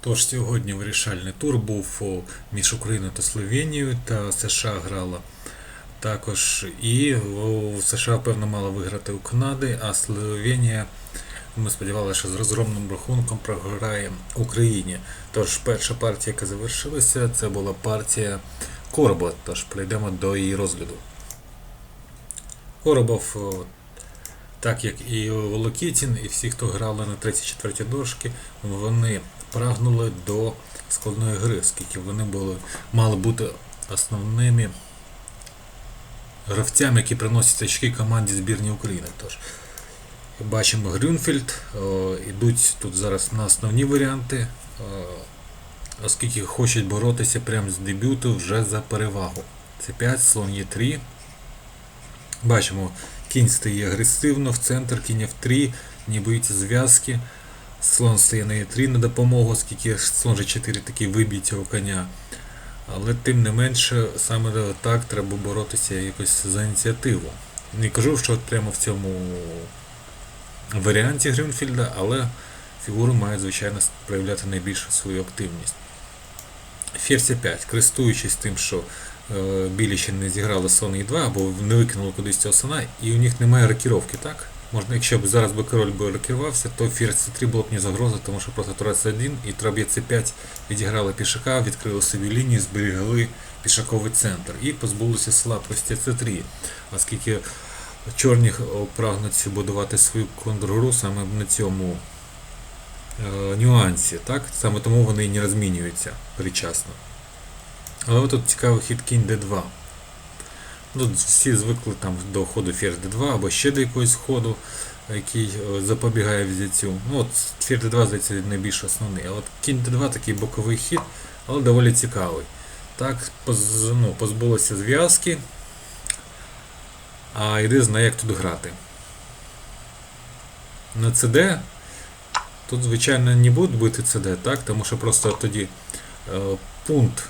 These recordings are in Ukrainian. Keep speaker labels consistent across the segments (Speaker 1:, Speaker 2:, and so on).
Speaker 1: Тож сьогодні вирішальний тур був між Україною та Словенією, та США грала також. І США, певно, мала виграти у Канади, а Словенія, ми сподівалися, що з розгромним рахунком програє Україні. Тож перша партія, яка завершилася, це була партія Коробот. Тож перейдемо до її розгляду. Коробов, так як і Волокітін, і всі, хто грали на 34 дошки, вони прагнули до складної гри, оскільки вони були, мали бути основними гравцями, які приносять очки команді збірні України. Тож, бачимо Грюнфельд, ідуть тут зараз на основні варіанти, оскільки хочуть боротися прямо з дебюту вже за перевагу. Це 5, слон є 3. Бачимо, кінь стає агресивно, в центр, кінь F3, не боїться зв'язки. Слон стає на Е3 на допомогу, оскільки слон G4 такий вибійця у коня. Але тим не менше, саме так треба боротися якось за ініціативу. Не кажу, що прямо в цьому варіанті Грюнфільда, але фігури мають, звичайно, проявляти найбільшу свою активність. Ферзь 5, користуючись тим, що е, білі ще не зіграли слон e 2 або не викинули кудись цього слона, і у них немає рокіровки, так? Можна, якщо б зараз би король би рокірувався, то ферзь c3 було б не загроза, тому що просто турець 1 і траб'є c5 відіграли пішака, відкрили собі лінію, зберігли пішаковий центр і позбулися слабкості c3, оскільки чорні прагнуть будувати свою контргру саме на цьому е, нюансі, так? Саме тому вони і не розмінюються передчасно. Але тут цікавий хід кінь d2. Тут всі звикли там до ходу ферзь d2 або ще до якогось ходу, який е, запобігає взяттю. Ну от ферзь d2, здається, найбільш основний. А от кінь d2 такий боковий хід, але доволі цікавий. Так, поз, ну, позбулося зв'язки, а йди знає, як тут грати. На CD тут, звичайно, не будуть бити CD, так, тому що просто тоді е, пункт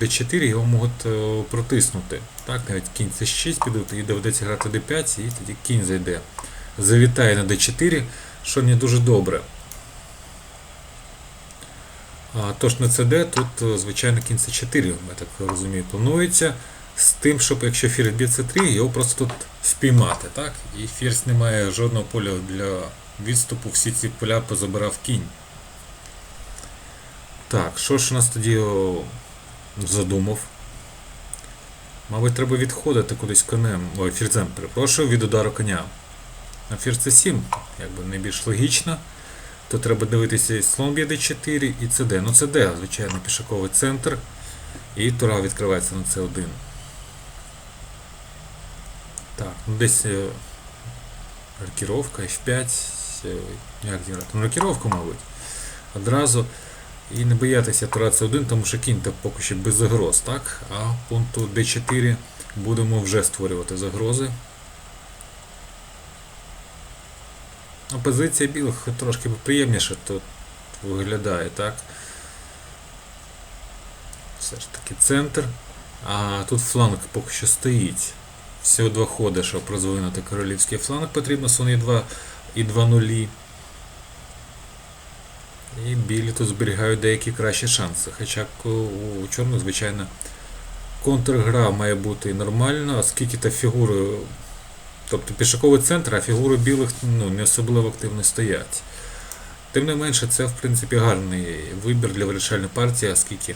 Speaker 1: d4 його можуть е, протиснути. Так, навіть кінь c6 підуть і доведеться грати d5, і тоді кінь зайде. Завітає на d4, що не дуже добре. Тож на CD тут, е, звичайно, кінь c4, я так розумію, планується. З тим, щоб якщо ферзь б'є c3, його просто тут впіймати. так? І ферзь не має жодного поля для відступу, всі ці поля позабирав кінь. Так, що ж у нас тоді задумав? Мабуть, треба відходити кудись конем, ой, ферзем, перепрошую, від удару коня. На ферзь c7, якби найбільш логічно. То треба дивитися слон б'є d4 і cd. Ну cd, звичайно, пішаковий центр. І тура відкривається на c1. Так, ну десь е, рокіровка, f5. е, Як зіграти? Ну, рокіровку, мабуть. Одразу. І не боятися тура c1, тому що кінь то поки що без загроз, так? А пункту d4 будемо вже створювати загрози. Ну, позиція білих трошки приємніше тут виглядає, так? Все ж таки центр. А тут фланг поки що стоїть. Всього два ходи, щоб розвинути королівський фланг, потрібно слон e2 і 2 нулі. І білі тут зберігають деякі кращі шанси. Хоча у чорних, звичайно, контргра має бути нормальна, оскільки та фігури, тобто пішаковий центр, а фігури білих ну, не особливо активно стоять. Тим не менше, це в принципі гарний вибір для вирішальної партії, оскільки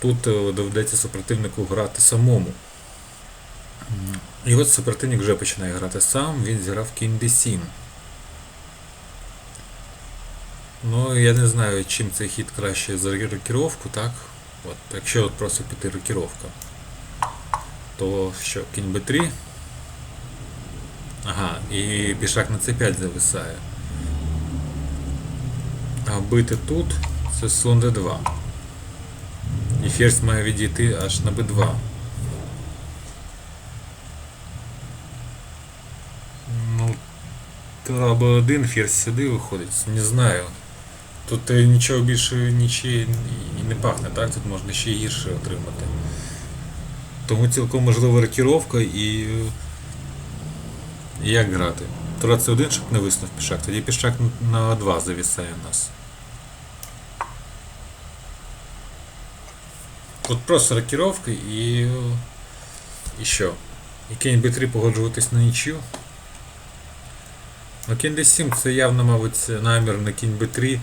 Speaker 1: тут е, доведеться супротивнику грати самому. І от супротивник вже починає грати сам, він зіграв кінь d7. Ну, я не знаю, чим цей хід краще за рокіровку, так? От, якщо от просто піти рокіровка, то що, кінь b3. Ага, і пішак на c5 зависає. А бити тут це слон d2. І ферзь має відійти аж на b2. Ну, треба один ферзь сюди виходить, не знаю. Тут е, нічого більше нічі і не пахне, так? Тут можна ще гірше отримати. Тому цілком можлива рокіровка і. Як грати? Тура це один, щоб не виснув пішак, тоді пішак на 2 завісає нас. От просто рокіровки і. І що? І кінь b3 погоджуватись на нічю. Ну, кінь d7 це явно, мабуть, намір на кінь b3 е,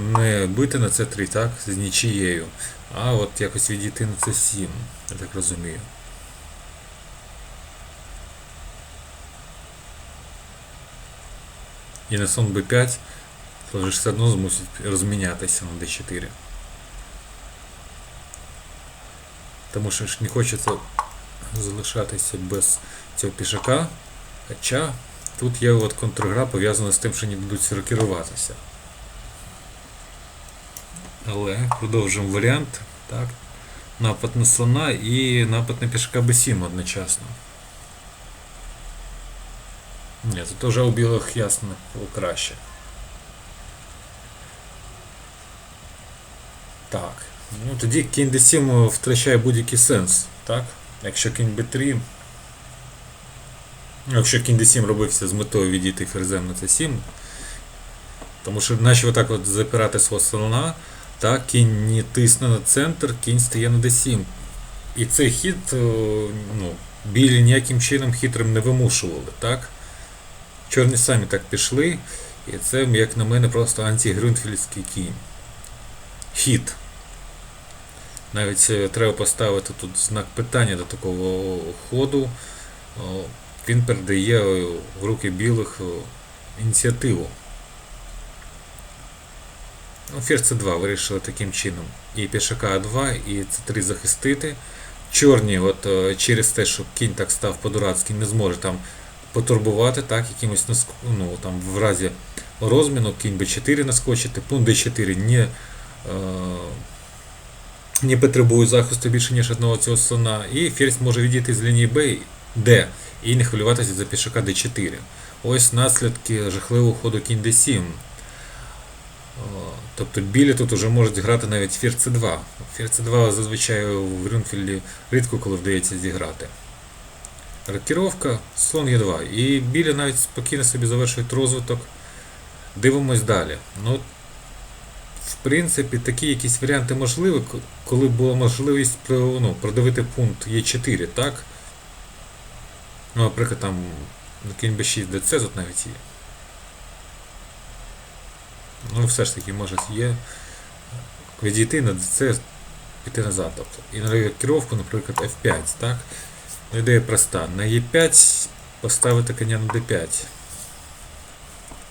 Speaker 1: не бити на c3, так? З нічією. А от якось відійти на c7, я так розумію. І на сон b5 то все одно змусить розмінятися на d4. Тому що ж не хочеться залишатися без цього пішака. Хоча тут є от контргра пов'язана з тим, що не будуть рокіруватися. Але продовжуємо варіант. Так. Напад на слона і напад на пішака b7 одночасно. Ні, тут вже у білих ясно краще. Так. Ну тоді кінь d7 втрачає будь-який сенс, так? Якщо кінь b3. Якщо кінь d7 робився з метою відійти ферзем на c7, тому що наче отак от запирати свого слона, так, кінь не тисне на центр, кінь стає на d7. І цей хід е, ну, білі ніяким чином хитрим не вимушували, так? Чорні самі так пішли, і це, як на мене, просто антигрюнфельдський кінь. Хід. Навіть е, треба поставити тут знак питання до такого ходу. Він передає е, в руки білих е, ініціативу. Ну, Ферзь c2 вирішили таким чином. І пішака А2, і c3 захистити. Чорні, от е, через те, що кінь так став по-дурацьки, не зможе там потурбувати, так, якимось ну, там, в разі розміну, кінь b4 наскочити, пункт d4 не, е, не потребує захисту більше, ніж одного цього слона, і ферзь може відійти з лінії B, D і не хвилюватися за пішака d4. Ось наслідки жахливого ходу кінь d7. Тобто білі тут вже можуть грати навіть ферзь c2. Ферзь c2 зазвичай в Грюнфельді рідко коли вдається зіграти. Рокіровка, слон Е2. І білі навіть спокійно собі завершують розвиток. Дивимось далі. Ну, В принципі, такі якісь варіанти можливі, коли була можливість ну, продавити пункт Е4, так? Ну, Наприклад, там кінь b6 ДЦ тут навіть є. Ну, все ж таки, може є відійти на ДЦ, піти назад. Тобто. І на рокіровку, наприклад, F5, так? Ну, ідея проста. На Е5 поставити коня на D5.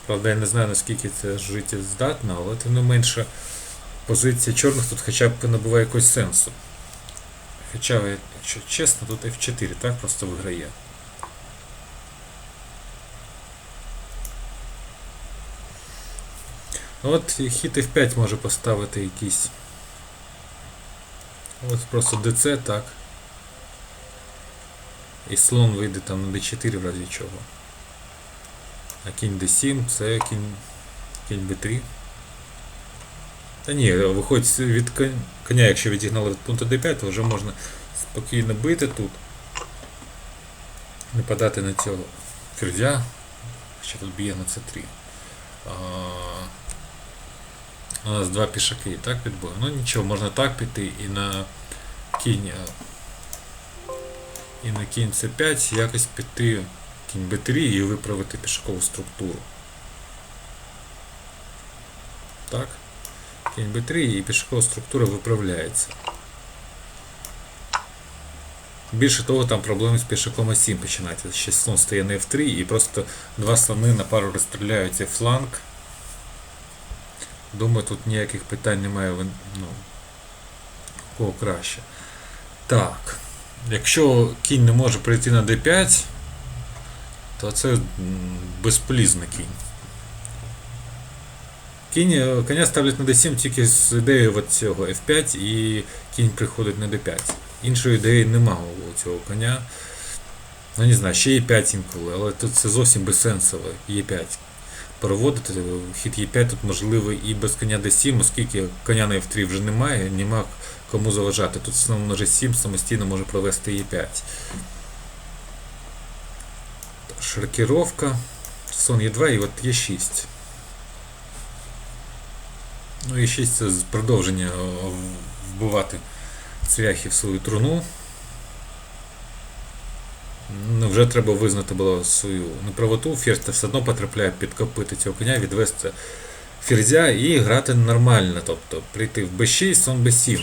Speaker 1: Правда, я не знаю наскільки це життєздатно, але тим не менше позиція чорних тут хоча б набуває якогось сенсу. Хоча, якщо чесно, тут F4 так просто виграє. От хід F5 може поставити якийсь. Ось просто DC, так. І слон вийде там на d4 в разі чого. А кінь d7 це кінь кінь b3. Та ні, виходить від коня, якщо відігнали від пункту d5, то вже можна спокійно бити тут. Не подати на цього ферзя, що тут б'є на c3. А, у нас два пішаки, і так, під бою. Ну нічого, можна так піти і на кінь і на кінь c5 якось піти кінь b3 і виправити пішакову структуру. Так. Кінь b3 і пішакова структура виправляється. Більше того, там проблеми з пішаком А7 починаються. Ще слон стає на F3 і просто два слони на пару розстріляють фланг. Думаю, тут ніяких питань немає, ну, кого краще. Так. Якщо кінь не може прийти на d5, то це безполізний кінь. Кінь, Коня ставлять на d7 тільки з ідеєю от цього f5 і кінь приходить на d5. Іншої ідеї немає у цього коня. Ну не знаю, ще e5 інколи, але тут це зовсім безсенсово. e5. Проводити хід e5 тут можливий і без коня d7, оскільки коня на f3 вже немає, нема кому заважати. Тут слон на g7 самостійно може провести e5. Шаркіровка. Сон Е2 і от Е6. Ну, Е6 це продовження вбивати цвяхи в свою труну. Ну, вже треба визнати було свою неправоту. Ферзь все одно потрапляє під копити цього коня, відвести ферзя і грати нормально. Тобто прийти в b6, сон b7.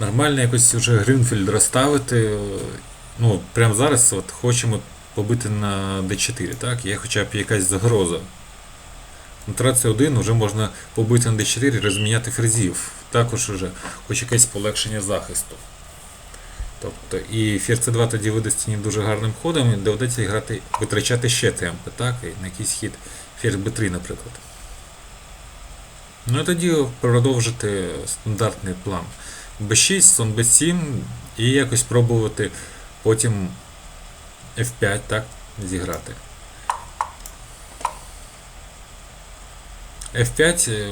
Speaker 1: Нормально якось вже Грюнфельд розставити. Ну, прямо зараз от хочемо побити на d4, так? Є хоча б якась загроза. На траці 1 вже можна побити на d4 і розміняти ферзів. Також вже хоч якесь полегшення захисту. Тобто і ферзь c2 тоді видасть мені дуже гарним ходом, і доведеться грати, витрачати ще темпи, так? І на якийсь хід ферзь b3, наприклад. Ну і тоді продовжити стандартний план. b6, сон b7 і якось пробувати потім f5 так, зіграти. F5, е,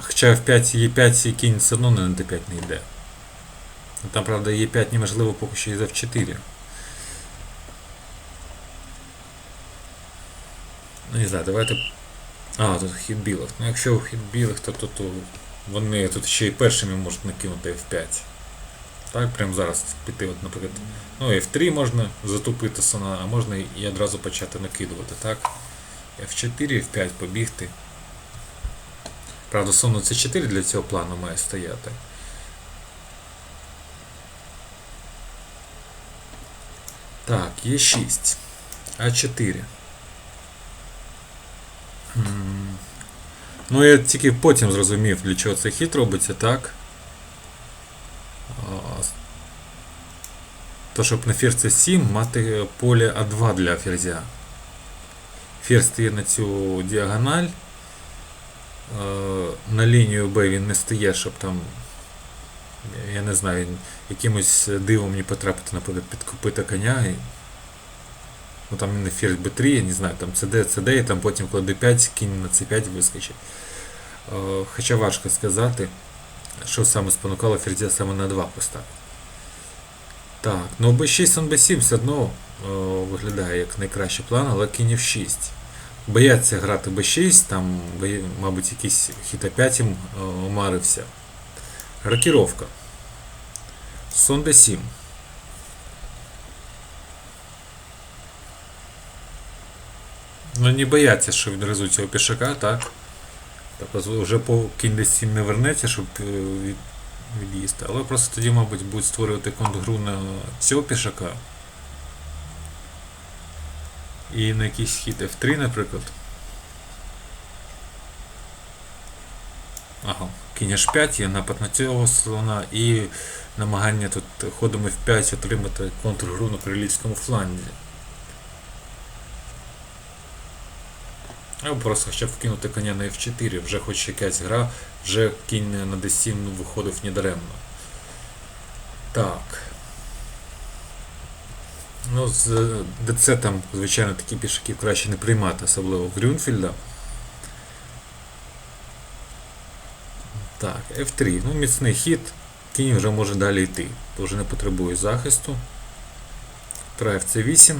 Speaker 1: хоча F5 E5 і кінь все одно на D5 не йде. Там, правда, Е5 неможливо поки що і за F4. Ну не знаю, давайте. А, тут хід білих. Ну якщо хід білих, то, то вони тут ще й першими можуть накинути F5. Так, прямо зараз піти, от, наприклад. Ну, F3 можна затупити сона, а можна і одразу почати накидувати, так? F4, F5 побігти. Правда, сон C4 для цього плану має стояти. Так, є 6. А4. Ну, я тільки потім зрозумів, для чого цей хід робиться, так. То, щоб на ферзь 7 мати поле А2 для ферзя. Ферзь стає на цю діагональ. Е, На лінію Б він не стає, щоб там, я не знаю, якимось дивом не потрапити, наприклад, під копита коня. І, ну там не ферзь Б3, я не знаю, там CD, CD, і там потім коли D5, кінь на C5 вискочить. Е, Хоча важко сказати, що саме спонукало ферзя саме на 2 поставити. Так, ну B6 сон B7 все одно е, виглядає як найкращий план, але кінь F6. Бояться грати B6, там, мабуть, якийсь опять їм е, омарився. Рокіровка. Сон D7. Ну не бояться, що відразу цього пішака, так? Тобто вже по D7 не вернеться, щоб е, від- від'їсти. Але просто тоді, мабуть, будуть створювати контгру на цього пішака. І на якийсь хід F3, наприклад. Ага, кінь H5 є напад на цього слона і намагання тут ходом F5 отримати контргру на королівському фланзі. Або просто хоча б вкинути коня на F4, вже хоч якась гра, вже кінь на D7 ну, виходив недаремно. Так. Ну, з ДЦ там, звичайно, такі пішаки краще не приймати, особливо Грюнфільда. Так, F3. Ну, міцний хід. Кінь вже може далі йти. Вже не потребує захисту. Тра FC8.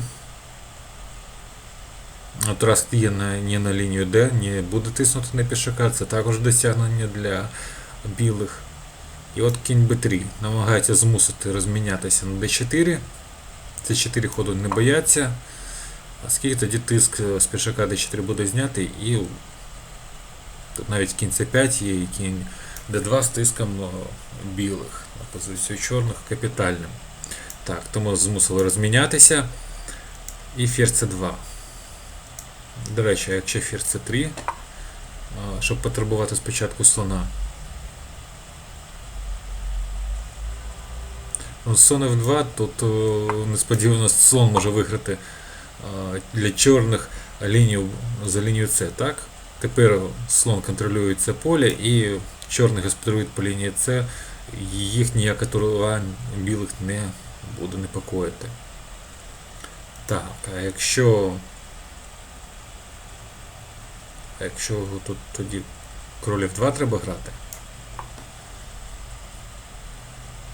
Speaker 1: От раз є не на лінію D, не буде тиснути на пішака, це також досягнення для білих. І от кінь B3 намагається змусити розмінятися на D4. Ці 4 ходу не бояться. Оскільки тоді тиск з пішака D4 буде знятий і тут навіть кінь C5 є і кінь D2 з тиском білих на позицію чорних капітальним. Так, тому змусили розмінятися. І ферзь C2. До речі, якщо ферзь C3, щоб потребувати спочатку слона. Ну, Слон F2, тут несподівано слон може виграти для чорних лінію за лінію С, так? Тепер слон контролює це поле і чорні господарюють по лінії С, їх ніяке турування білих не буде непокоїти. Так, а якщо. А якщо тут тоді королів 2 треба грати.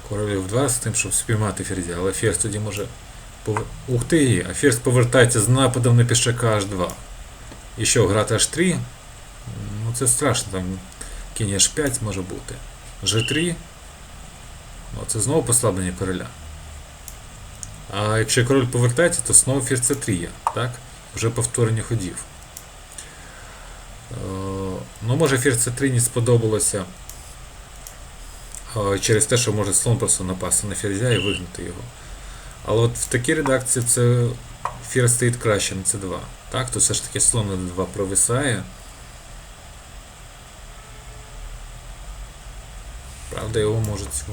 Speaker 1: Королів 2 з тим, щоб спіймати ферзя, але ферзь тоді може. Пов... Ух ти! А ферзь повертається з нападом на пішака H2. І що, грати H3? Ну це страшно, там кінь H5 може бути. G3. Ну, це знову послаблення короля. А якщо король повертається, то знову ферзь c3 є, так? Вже повторення ходів. Е, Ну, може ферзь c3 не сподобалося е, через те, що може слон просто напасти на ферзя і вигнати його. Але от в такій редакції це ферзь стоїть краще на c2. Так, то все ж таки слон на d2 провисає. Правда, його можуть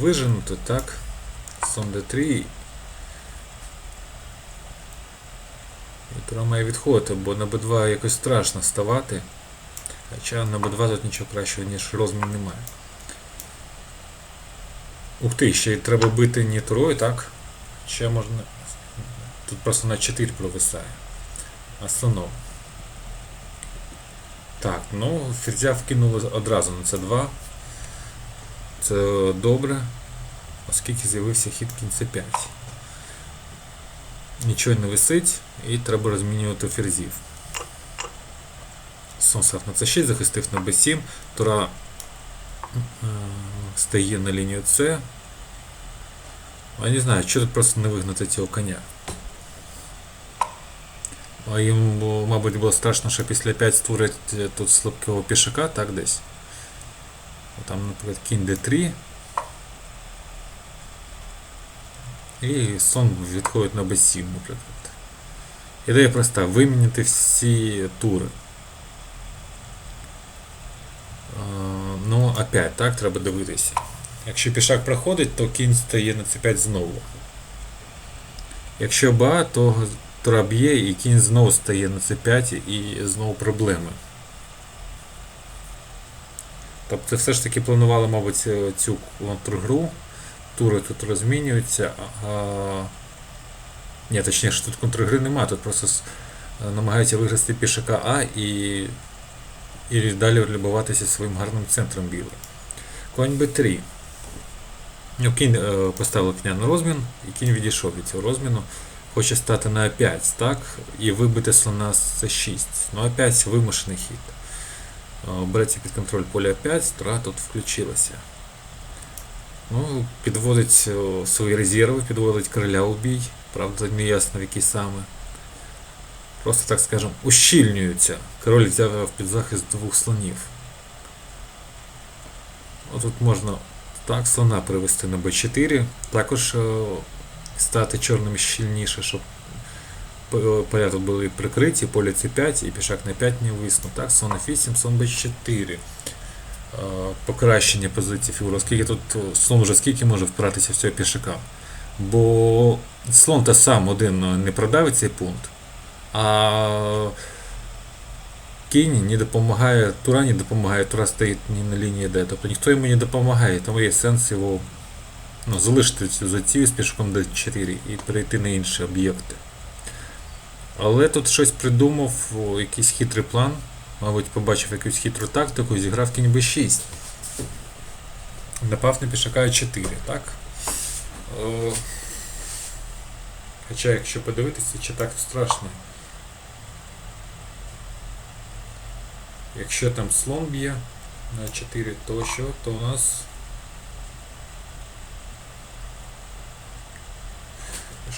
Speaker 1: виженути, так? Слон d3. І має відходити, бо на b2 якось страшно ставати. Хоча на b2 тут нічого кращого, ніж розмін немає. Ух ти, ще й треба бити не турою, так? Ще можна. Тут просто на 4 провисає. А. Так, ну, ферзя вкинули одразу на c2. Це добре, оскільки з'явився хід кінь c5. Нічого не висить і треба розмінювати ферзів. Сон став на c6, захистив на b7, Тура е, стає на лінію С. Я не знаю, що тут просто не вигнати цього коня. А йому, мабуть, було страшно, що після 5 створить е, тут слабкого пішака, так десь. Там, наприклад, кінь d3. І сон відходить на b7, наприклад. Ідея проста. Вимінити всі тури. Е, Ну, опять, так, треба дивитися. Якщо пішак проходить, то кінь стає на c5 знову. Якщо ба, то тура б'є і кінь знову стає на c5 і знову проблеми. Тобто все ж таки планували, мабуть, цю- цю контргру. Тури тут розмінюються. А... Ні, точніше, тут контргри немає, тут просто с- намагаються виграти пішака А і, і далі любуватися своїм гарним центром білий. Конь Б3. Ну, кінь е, поставили коня на розмін, і кінь відійшов від цього розміну. Хоче стати на А5, так? І вибити слона С6. Ну, А5 вимушений хід. Береться під контроль поля А5, тура тут включилася. Ну, підводить свої резерви, підводить короля у. Правда, не ясно в який саме. Просто, так скажемо, ущільнюються. Король взяв під захист двох слонів. Отут можна так слона привести на b4. Також стати чорним щільніше, щоб поля тут були прикриті, поле c5 і пішак на 5 не виснув. Так, слон f8, слон b4. Е, Покращення позиції фігури, оскільки тут е, слон вже скільки може впиратися в цього пішака. Бо слон та сам один е, не продавить цей пункт, а кінь не допомагає, тура не допомагає, тура стоїть не на лінії Д. Тобто ніхто йому не допомагає, тому є сенс його ну, залишити цю затію з пішком D4 і перейти на інші об'єкти. Але тут щось придумав, якийсь хитрий план, мабуть, побачив якусь хитру тактику і зіграв кінь B6. Напав на пішака А4, так? Е, Хоча, якщо подивитися, чи так страшно. Якщо там слон б'є на 4, то що? То у нас.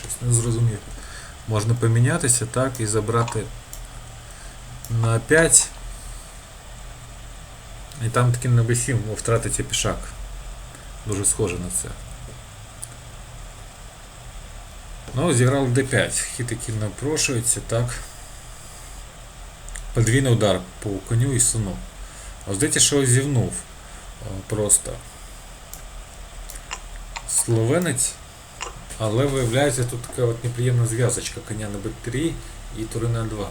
Speaker 1: Щось не зрозумів. Можна помінятися, так, і забрати на 5. І там таки на b7 втратиться пішак. Дуже схоже на це. Ну, зіграв d5. Хід який напрошується, так. Подвійний удар по коню і слону. А здається, що зівнув е, просто словенець, але виявляється тут така от неприємна зв'язочка коня на b3 і тури на 2.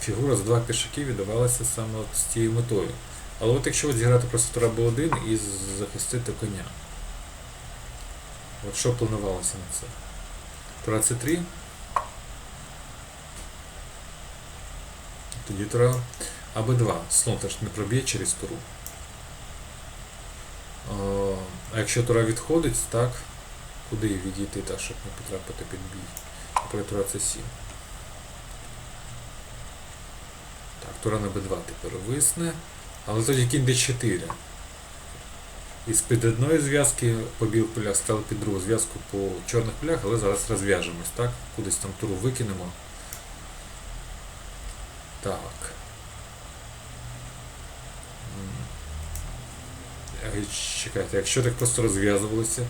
Speaker 1: Фігура з два пішаки віддавалася саме от з цією метою. Але от якщо от зіграти просто тура b1 і захистити коня. От що планувалося на це? Тура c3. Тоді тура АБ2. Слон теж не проб'є через туру. А якщо тура відходить, так, куди відійти так, щоб не потрапити під бій? Наприклад, тура С7. Так, тура на Б2 тепер висне. Але тоді кінь d4. із під одної зв'язки по білих полях стали під другу зв'язку по чорних полях, але зараз розв'яжемось, так? Кудись там туру викинемо. Так. М. Е, Чекайте, якщо так просто розв'язувалося,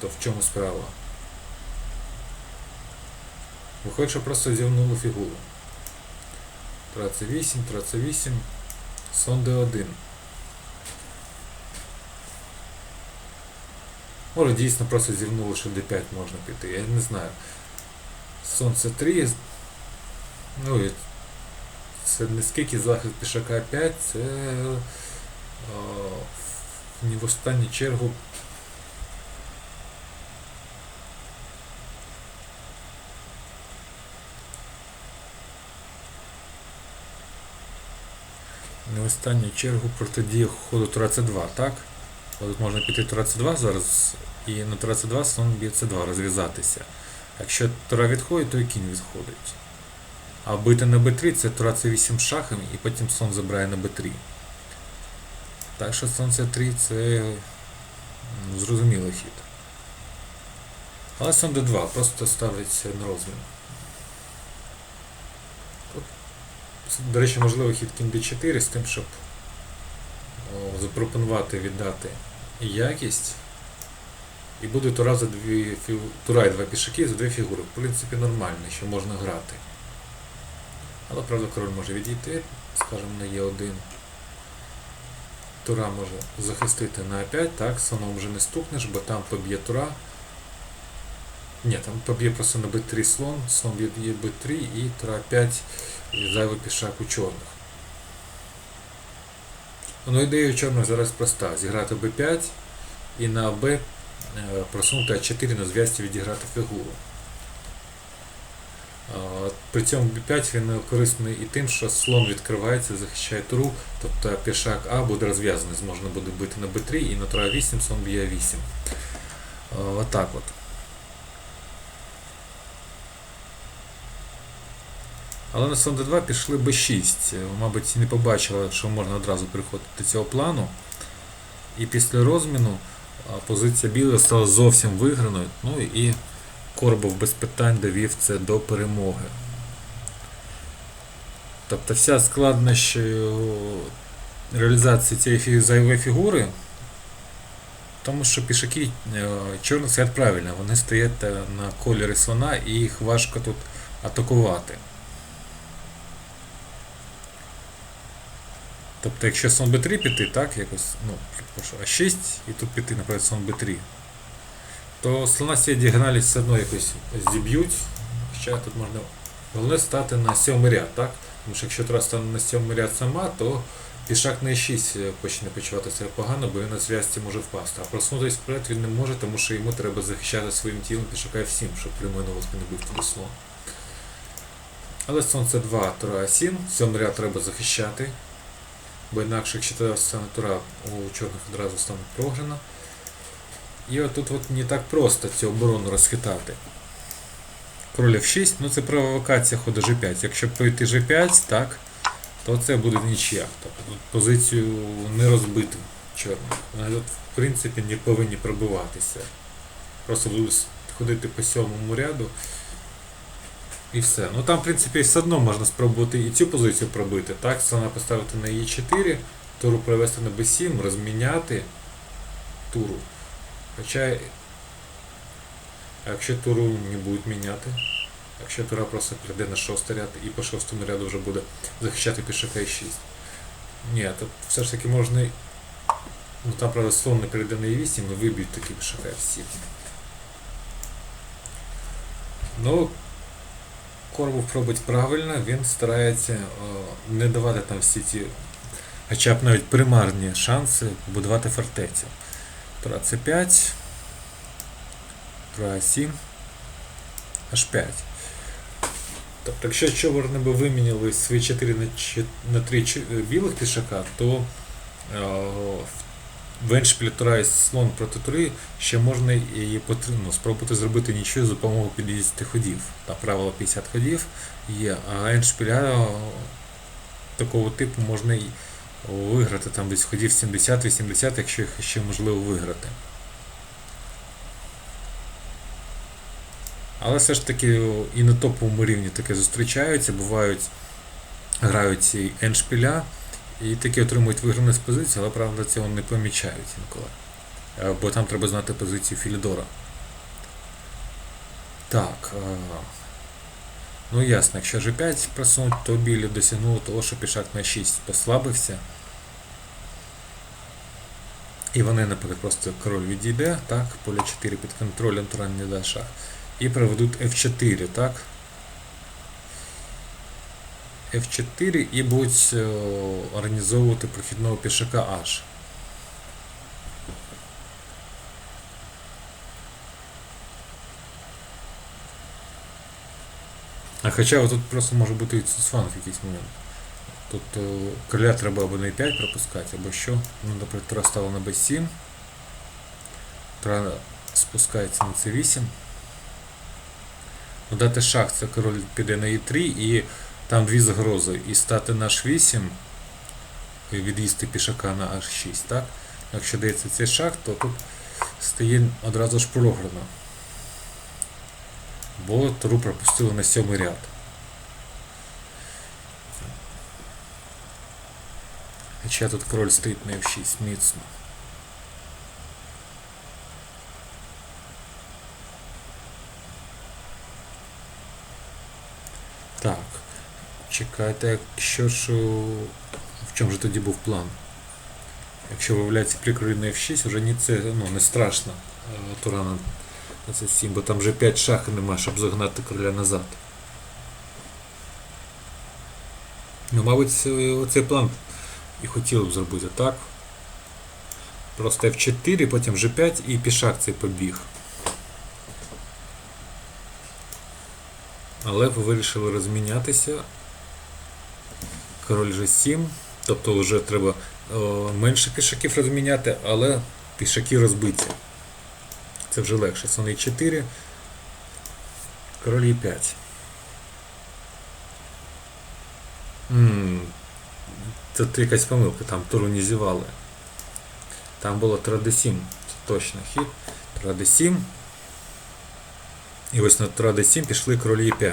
Speaker 1: то в чому справа? Виходить, що просто зівнули фігуру. Траці 8, траці 8, сон D1. Може дійсно просто зівнули, що D5 можна піти, я не знаю. Сонце 3. Ну і це не скільки захист пішака 5, це о, в останню чергу не в останню чергу протидія ходу Тура С2, так? От можна піти Тура С2 зараз і на Тура С2 слон б'є С2 розв'язатися. Якщо Тура відходить, то і кінь відходить. А бити на Б3 це Тура С8 шахом і потім слон забирає на Б3. Так що слон С3 це зрозумілий хід. Але слон Д2 просто ставиться на розмін. До речі, можливо хід кінь D4 з тим, щоб запропонувати віддати якість. І буде тура за дві фігу... тура і два пішаки за дві фігури. В принципі, нормально, що можна грати. Але правда король може відійти, скажімо, на Е1. Тура може захистити на А5, так, слоном вже не стукнеш, бо там поб'є тура. Ні, там поб'є просто на Б3 слон, слон б'є Б3 і тура 5 і зайвий пішак у чорних. Ну, ідея у чорних зараз проста. Зіграти Б5 і на Б е, просунути А4 на зв'язці відіграти фігуру. При цьому B5 він корисний і тим, що слон відкривається, захищає туру, тобто пішак А буде розв'язаний, можна буде бити на Б3 і на тура 8 слон б'є 8. Отак от. Але на слон D2 пішли Б6. Мабуть, не побачили, що можна одразу переходити до цього плану. І після розміну позиція білої стала зовсім виграною. Ну і Корбов без питань довів це до перемоги. Тобто вся складнощ е, реалізації цієї зайвої фігури, тому що пішаки е, чорних стоять правильно, вони стоять е, на кольорі слона і їх важко тут атакувати. Тобто, якщо сон b3 піти, так, якось, ну, прошу, А6 і тут піти, наприклад, сон b3, то слона цієї діагоналі все одно якось зіб'ють. Хоча тут можна головне стати на сьомий ряд, так? Тому що якщо тура стане на сьомий ряд сама, то пішак на e6 почне почувати себе погано, бо він на зв'язці може впасти. А просунутися вперед він не може, тому що йому треба захищати своїм тілом пішака F7, щоб прямий не бив туди слон. Але слон це 2 тура А7, сьомий ряд треба захищати. Бо інакше, якщо туди стане тура, у чорних одразу стане програна. І отут от не так просто цю оборону розхитати. Король F6, ну це провокація ходу G5. Якщо пройти G5, так, то це буде нічия. Тобто тут позицію не розбити чорних. Вони тут, в принципі, не повинні пробиватися. Просто будуть ходити по сьомому ряду. І все. Ну там, в принципі, все одно можна спробувати і цю позицію пробити. Так, слона поставити на Е4, туру привести на B7, розміняти туру. Хоча, якщо туру не будуть міняти, якщо тура просто прийде на шостий ряд і по шостому ряду вже буде захищати пішака і 6. Ні, тут все ж таки можна. Ну там, правда, слон не перейде на Е8 і виб'ють таки пішака F7. Ну, Корбов робить правильно, він старається е, не давати там всі ці, хоча б навіть примарні шанси будувати фортецю. Тура С5, Тура А7, H5. Тобто, якщо чорні би вимінили свої 4 на, 3 е, білих пішака, то е, в еншпілі і слон проти тури ще можна і потр- ну, спробувати зробити нічого за допомогою 50 ходів. Там правило 50 ходів є, а еншпіля такого типу можна і виграти там десь ходів 70-80, якщо їх ще можливо виграти. Але все ж таки і на топовому рівні таке зустрічаються, бувають, грають ці еншпіля і такі отримують виграну з позиції, але правда цього не помічають інколи. Е, Бо там треба знати позицію Філідора. Так. Ну ясно, якщо G5 просунуть, то білі досягнуло того, що пішак на 6 послабився. І вони, наприклад, просто король відійде, так, поле 4 під контролем Туран не дасть шах. І проведуть F4, так? F4 і будуть е, організовувати прохідного пішака H. А хоча тут просто може бути і цуцфанг в якийсь момент. Тут е, короля треба або на e5 пропускати, або що. Ну, наприклад, Тура стала на b7. Тура спускається на c8. Ну, дати шах, це король піде на e3 і там дві загрози. І стати на h8 і від'їсти пішака на h6, так? Якщо дається цей шах, то тут стає одразу ж програно. Бо Туру пропустили на сьомий ряд. Хоча тут король стоїть на f6 міцно. Так. Чекайте, якщо ж в чому ж тоді був план? Якщо виявляється при королі на f6, вже ні це ну, не страшно е, Турана на це 7, бо там вже 5 шахів немає, щоб загнати короля назад. Ну, мабуть, це- оцей план і хотіли б зробити так. Просто F4, потім G5 і пішак цей побіг. Але ви вирішили розмінятися. Король G7. Тобто вже треба о, менше пішаків розміняти, але пішаки розбиті. Це вже легше. Слон E4. Король E5. М, Тут якась помилка, там туру не зівали. Там було 3D7, це точно хід. 3D7. І ось на 3D7 пішли королі E5.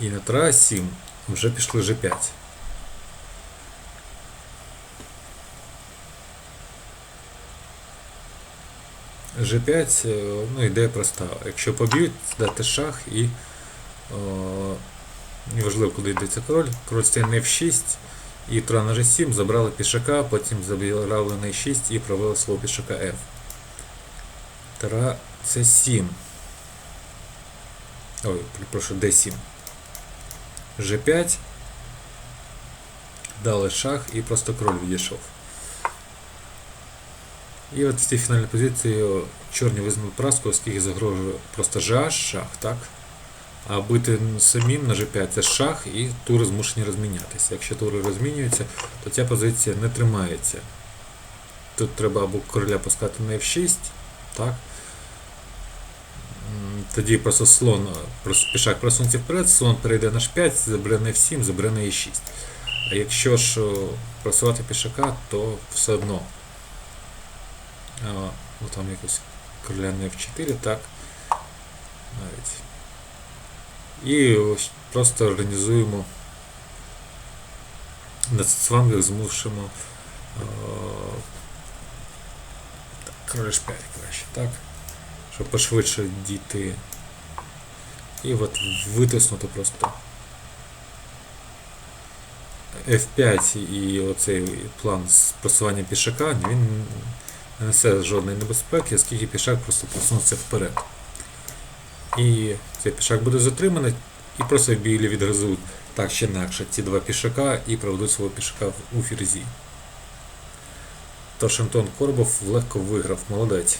Speaker 1: І на 3D7 вже пішли G5. G5, е, ну ідея проста. Якщо поб'ють, дати шах і о, неважливо, куди йдеться король. Король стає на F6 і тура на G7 забрали пішака, потім забрали на E6 і провели свого пішака F. Тура C7. Ой, прошу, D7. G5. Дали шах і просто король відійшов. І от в цій фінальній позиції чорні визнали поразку, оскільки загрожує просто GH, шах, так? А бити самим на G5 це шах і тури змушені розмінятися. Якщо тури розмінюються, то ця позиція не тримається. Тут треба або короля пускати на F6, так? Тоді просто слон, пішак просунеться вперед, слон перейде на H5, забере на F7, забере на E6. А якщо ж просувати пішака, то все одно. Ну там якось короля на F4, так. Навіть. І ось просто організуємо на цвангах змушимо король H5 краще, так? Щоб пошвидше дійти. І от витиснути просто F5 і оцей план з просування пішака, він не несе жодної небезпеки, оскільки пішак просто просунеться вперед. І цей пішак буде затриманий, і просто білі відгризуть так чи інакше ці два пішака і проведуть свого пішака у ферзі. Тож Антон Корбов легко виграв, молодець.